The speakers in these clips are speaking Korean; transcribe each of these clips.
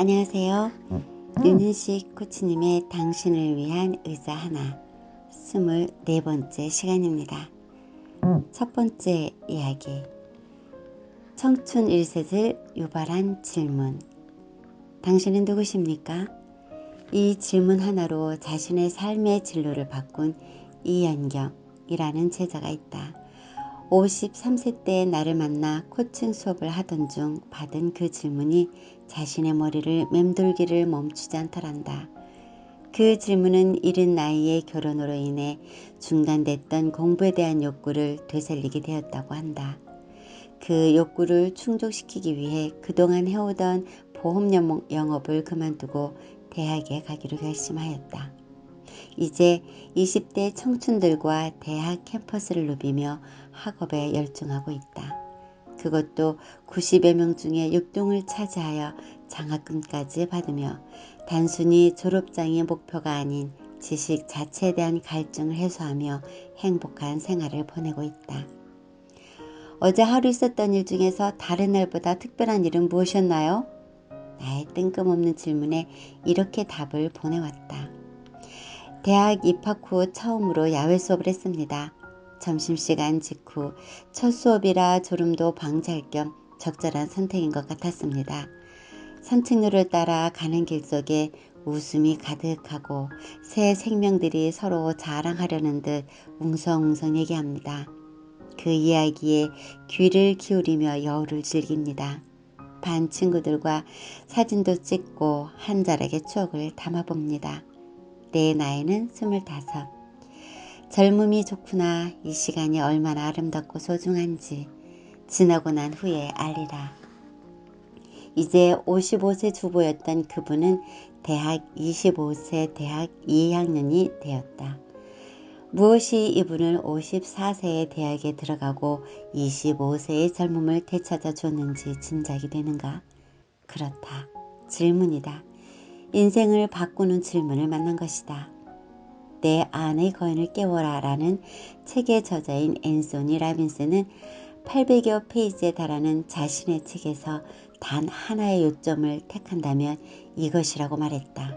안녕하세요. 윤은식 코치님의 당신을 위한 의자 하나 스물네 번째 시간입니다. 첫 번째 이야기 청춘 1셋을 유발한 질문 당신은 누구십니까? 이 질문 하나로 자신의 삶의 진로를 바꾼 이연경이라는 제자가 있다. 53세 때 나를 만나 코칭 수업을 하던 중 받은 그 질문이 자신의 머리를 맴돌기를 멈추지 않더란다. 그 질문은 이른 나이에 결혼으로 인해 중단됐던 공부에 대한 욕구를 되살리게 되었다고 한다. 그 욕구를 충족시키기 위해 그동안 해오던 보험 영업을 그만두고 대학에 가기로 결심하였다. 이제 20대 청춘들과 대학 캠퍼스를 누비며 학업에 열중하고 있다. 그것도 90여 명 중에 6등을 차지하여 장학금까지 받으며 단순히 졸업장이 목표가 아닌 지식 자체에 대한 갈증을 해소하며 행복한 생활을 보내고 있다. 어제 하루 있었던 일 중에서 다른 날보다 특별한 일은 무엇이었나요? 나의 뜬금없는 질문에 이렇게 답을 보내왔다. 대학 입학 후 처음으로 야외 수업을 했습니다. 점심시간 직후 첫 수업이라 졸음도 방지할 겸 적절한 선택인 것 같았습니다. 산책로를 따라 가는 길 속에 웃음이 가득하고 새 생명들이 서로 자랑하려는 듯 웅성웅성 얘기합니다. 그 이야기에 귀를 기울이며 여우를 즐깁니다. 반 친구들과 사진도 찍고 한 자락의 추억을 담아봅니다. 내 나이는 스물다섯. 젊음이 좋구나 이 시간이 얼마나 아름답고 소중한지 지나고 난 후에 알리라. 이제 55세 주부였던 그분은 대학 25세 대학 2학년이 되었다. 무엇이 이분을 54세의 대학에 들어가고 25세의 젊음을 되찾아 줬는지 짐작이 되는가? 그렇다. 질문이다. 인생을 바꾸는 질문을 만난 것이다. 내 안의 거인을 깨워라 라는 책의 저자인 앤소니 라빈스는 800여 페이지에 달하는 자신의 책에서 단 하나의 요점을 택한다면 이것이라고 말했다.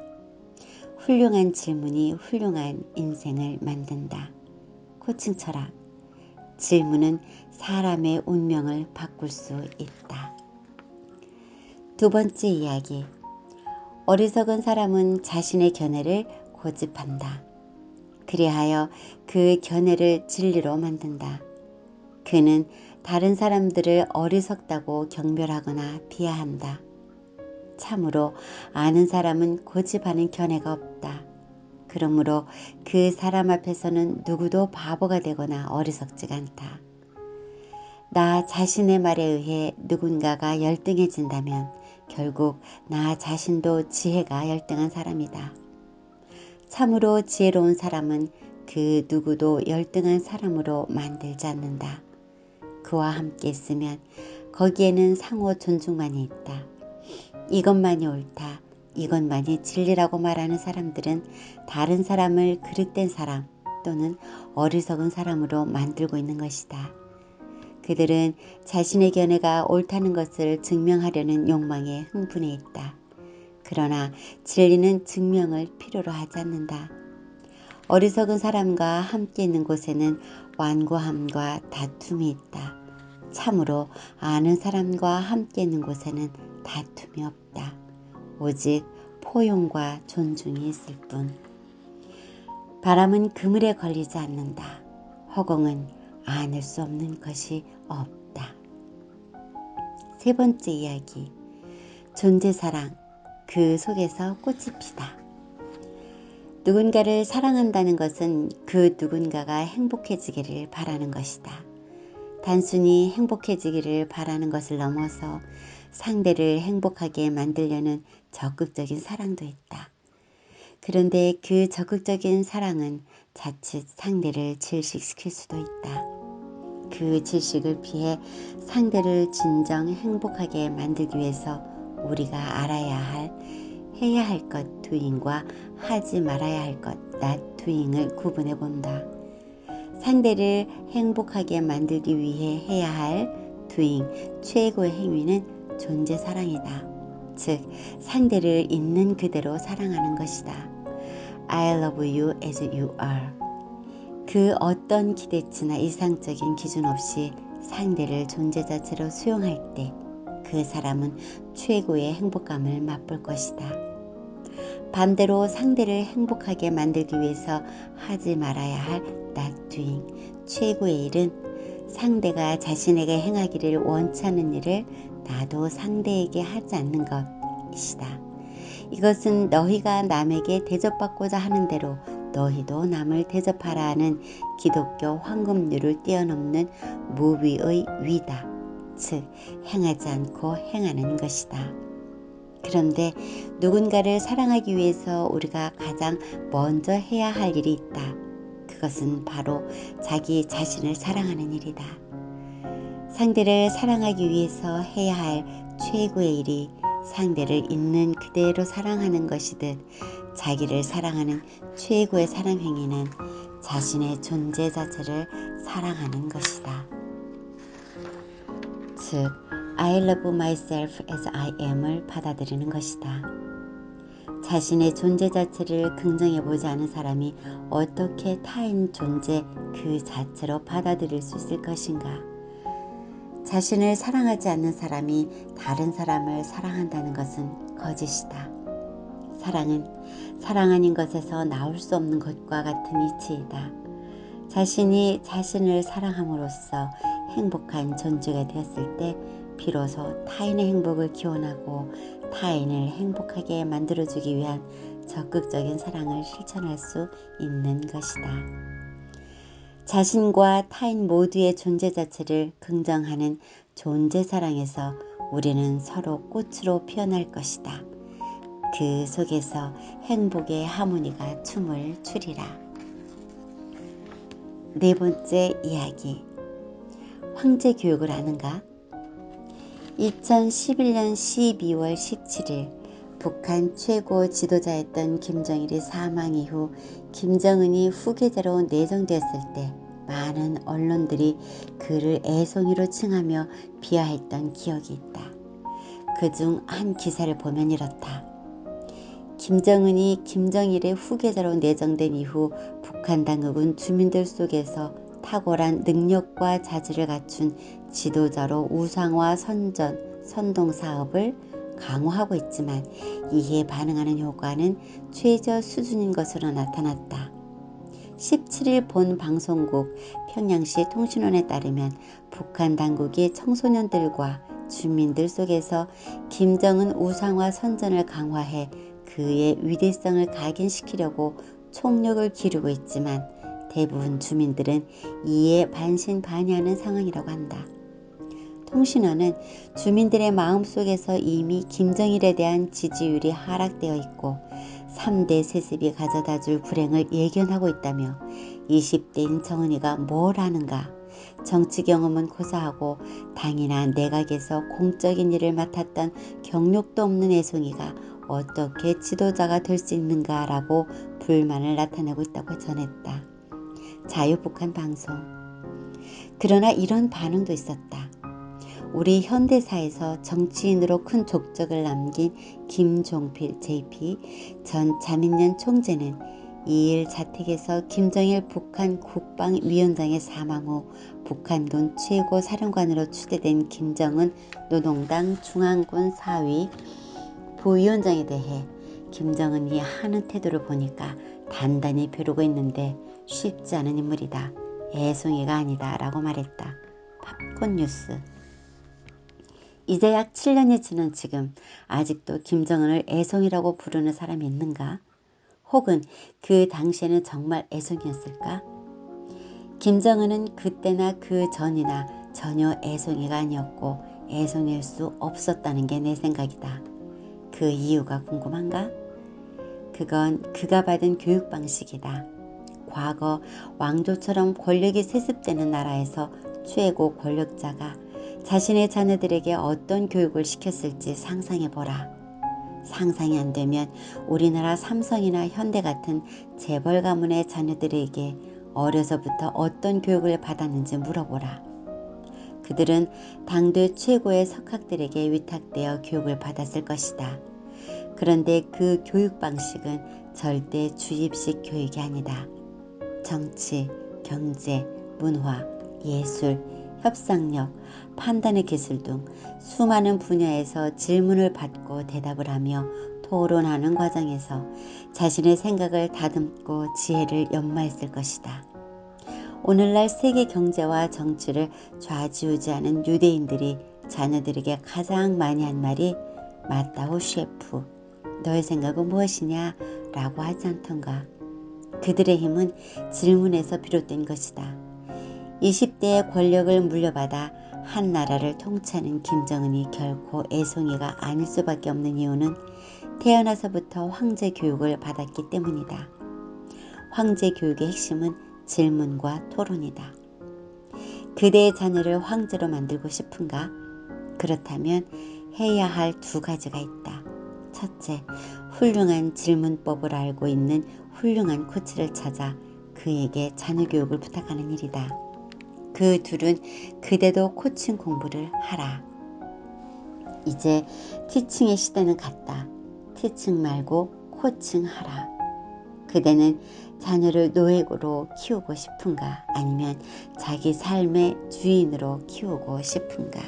훌륭한 질문이 훌륭한 인생을 만든다. 코칭 철학. 질문은 사람의 운명을 바꿀 수 있다. 두 번째 이야기. 어리석은 사람은 자신의 견해를 고집한다. 그리하여 그 견해를 진리로 만든다. 그는 다른 사람들을 어리석다고 경멸하거나 비하한다. 참으로 아는 사람은 고집하는 견해가 없다. 그러므로 그 사람 앞에서는 누구도 바보가 되거나 어리석지가 않다. 나 자신의 말에 의해 누군가가 열등해진다면 결국 나 자신도 지혜가 열등한 사람이다. 참으로 지혜로운 사람은 그 누구도 열등한 사람으로 만들지 않는다. 그와 함께 있으면 거기에는 상호 존중만이 있다. 이것만이 옳다. 이것만이 진리라고 말하는 사람들은 다른 사람을 그릇된 사람 또는 어리석은 사람으로 만들고 있는 것이다. 그들은 자신의 견해가 옳다는 것을 증명하려는 욕망에 흥분해 있다. 그러나 진리는 증명을 필요로 하지 않는다. 어리석은 사람과 함께 있는 곳에는 완고함과 다툼이 있다. 참으로 아는 사람과 함께 있는 곳에는 다툼이 없다. 오직 포용과 존중이 있을 뿐. 바람은 그물에 걸리지 않는다. 허공은 안을 수 없는 것이 없다. 세 번째 이야기. 존재 사랑. 그 속에서 꽃이 피다. 누군가를 사랑한다는 것은 그 누군가가 행복해지기를 바라는 것이다. 단순히 행복해지기를 바라는 것을 넘어서 상대를 행복하게 만들려는 적극적인 사랑도 있다. 그런데 그 적극적인 사랑은 자칫 상대를 질식시킬 수도 있다. 그 질식을 피해 상대를 진정 행복하게 만들기 위해서 우리가 알아야 할, 해야 할것 두잉과 하지 말아야 할 것 not doing을 구분해 본다. 상대를 행복하게 만들기 위해 해야 할 doing 최고의 행위는 존재 사랑이다. 즉 상대를 있는 그대로 사랑하는 것이다. I love you as you are. 그 어떤 기대치나 이상적인 기준 없이 상대를 존재 자체로 수용할 때 그 사람은 최고의 행복감을 맛볼 것이다. 반대로 상대를 행복하게 만들기 위해서 하지 말아야 할 doing 최고의 일은 상대가 자신에게 행하기를 원치 않는 일을 나도 상대에게 하지 않는 것이다. 이것은 너희가 남에게 대접받고자 하는 대로 너희도 남을 대접하라 하는 기독교 황금률을 뛰어넘는 무위의 위다. 즉 행하지 않고 행하는 것이다. 그런데 누군가를 사랑하기 위해서 우리가 가장 먼저 해야 할 일이 있다. 그것은 바로 자기 자신을 사랑하는 일이다. 상대를 사랑하기 위해서 해야 할 최고의 일이 상대를 있는 그대로 사랑하는 것이듯 자기를 사랑하는 최고의 사랑 행위는 자신의 존재 자체를 사랑하는 것이다. 즉, I love myself as I am을 받아들이는 것이다. 자신의 존재 자체를 긍정해 보지 않은 사람이 어떻게 타인 존재 그 자체로 받아들일 수 있을 것인가? 자신을 사랑하지 않는 사람이 다른 사람을 사랑한다는 것은 거짓이다. 사랑은 사랑 아닌 것에서 나올 수 없는 것과 같은 이치이다. 자신이 자신을 사랑함으로써 행복한 존재가 되었을 때 비로소 타인의 행복을 기원하고 타인을 행복하게 만들어주기 위한 적극적인 사랑을 실천할 수 있는 것이다. 자신과 타인 모두의 존재 자체를 긍정하는 존재 사랑에서 우리는 서로 꽃으로 피어날 것이다. 그 속에서 행복의 하모니가 춤을 추리라. 네 번째 이야기. 황제 교육을 아는가? 2011년 12월 17일 북한 최고 지도자였던 김정일이 사망 이후 김정은이 후계자로 내정되었을 때 많은 언론들이 그를 애송이로 칭하며 비하했던 기억이 있다. 그중 한 기사를 보면 이렇다. 김정은이 김정일의 후계자로 내정된 이후 북한 당국은 주민들 속에서 탁월한 능력과 자질을 갖춘 지도자로 우상화 선전, 선동 사업을 강화하고 있지만 이에 반응하는 효과는 최저 수준인 것으로 나타났다. 17일 본 방송국 평양시 통신원에 따르면 북한 당국이 청소년들과 주민들 속에서 김정은 우상화 선전을 강화해 그의 위대성을 각인시키려고 총력을 기르고 있지만 대부분 주민들은 이에 반신반의하는 상황이라고 한다. 통신원은 주민들의 마음속에서 이미 김정일에 대한 지지율이 하락되어 있고 3대 세습이 가져다 줄 불행을 예견하고 있다며 20대인 정은이가 뭘 하는가 정치 경험은 고사하고 당이나 내각에서 공적인 일을 맡았던 경력도 없는 애송이가 어떻게 지도자가 될 수 있는가라고 불만을 나타내고 있다고 전했다. 자유북한 방송. 그러나 이런 반응도 있었다. 우리 현대사에서 정치인으로 큰 족적을 남긴 김종필 JP 전 자민련 총재는 2일 자택에서 김정일 북한 국방위원장의 사망 후 북한군 최고 사령관으로 추대된 김정은 노동당 중앙군 사위 부위원장에 대해 김정은이 하는 태도를 보니까 단단히 벼르고 있는데 쉽지 않은 인물이다. 애송이가 아니다 라고 말했다. 팝콘 뉴스 이제 약 7년이 지난 지금 아직도 김정은을 애송이라고 부르는 사람이 있는가? 혹은 그 당시에는 정말 애송이였을까? 김정은은 그때나 그 전이나 전혀 애송이가 아니었고 애송일 수 없었다는 게 내 생각이다. 그 이유가 궁금한가? 그건 그가 받은 교육 방식이다. 과거 왕조처럼 권력이 세습되는 나라에서 최고 권력자가 자신의 자녀들에게 어떤 교육을 시켰을지 상상해 보라. 상상이 안 되면 우리나라 삼성이나 현대 같은 재벌 가문의 자녀들에게 어려서부터 어떤 교육을 받았는지 물어보라. 그들은 당대 최고의 석학들에게 위탁되어 교육을 받았을 것이다. 그런데 그 교육 방식은 절대 주입식 교육이 아니다. 정치, 경제, 문화, 예술, 협상력, 판단의 기술 등 수많은 분야에서 질문을 받고 대답을 하며 토론하는 과정에서 자신의 생각을 다듬고 지혜를 연마했을 것이다. 오늘날 세계 경제와 정치를 좌지우지하는 유대인들이 자녀들에게 가장 많이 한 말이 맞다오 셰프 너의 생각은 무엇이냐 라고 하지 않던가 그들의 힘은 질문에서 비롯된 것이다. 20대의 권력을 물려받아 한 나라를 통치하는 김정은이 결코 애송이가 아닐 수밖에 없는 이유는 태어나서부터 황제 교육을 받았기 때문이다. 황제 교육의 핵심은 질문과 토론이다. 그대의 자녀를 황제로 만들고 싶은가? 그렇다면 해야 할 두 가지가 있다. 첫째, 훌륭한 질문법을 알고 있는 훌륭한 코치를 찾아 그에게 자녀 교육을 부탁하는 일이다. 그 둘은 그대도 코칭 공부를 하라. 이제 티칭의 시대는 갔다. 티칭 말고 코칭하라. 그대는 자녀를 노예로 키우고 싶은가? 아니면 자기 삶의 주인으로 키우고 싶은가